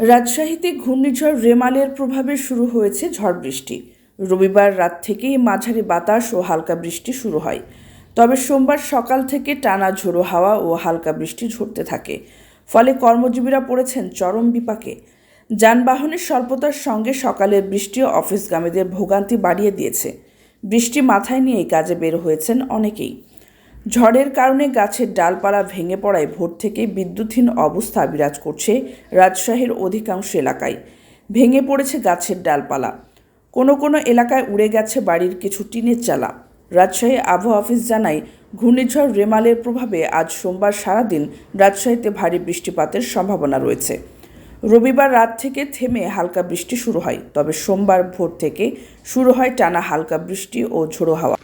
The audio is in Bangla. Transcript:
রাজশাহীতে ঘূর্ণিঝড় রেমালের প্রভাবে শুরু হয়েছে ঝড় বৃষ্টি। রবিবার রাত থেকেই মাঝারি বাতাস ও হালকা বৃষ্টি শুরু হয়। তবে সোমবার সকাল থেকে টানা ঝোড়ো হাওয়া ও হালকা বৃষ্টি ঝরতে থাকে। ফলে কর্মজীবীরা পড়েছেন চরম বিপাকে। যানবাহনের স্বল্পতার সঙ্গে সকালের বৃষ্টিও অফিসগামীদের ভোগান্তি বাড়িয়ে দিয়েছে। বৃষ্টি মাথায় নিয়েই কাজে বের হয়েছেন অনেকেই। ঝড়ের কারণে গাছের ডালপালা ভেঙে পড়ায় ভোর থেকে বিদ্যুৎহীন অবস্থা বিরাজ করছে রাজশাহীর অধিকাংশ এলাকায়। ভেঙে পড়েছে গাছের ডালপালা। কোনো কোনো এলাকায় উড়ে গেছে বাড়ির কিছু টিনের চালা। রাজশাহী আবহাওয়া অফিস জানায়, ঘূর্ণিঝড় রেমালের প্রভাবে আজ সোমবার সারাদিন রাজশাহীতে ভারী বৃষ্টিপাতের সম্ভাবনা রয়েছে। রবিবার রাত থেকে থেমে হালকা বৃষ্টি শুরু হয়, তবে সোমবার ভোর থেকে শুরু হয় টানা হালকা বৃষ্টি ও ঝোড়ো হাওয়া।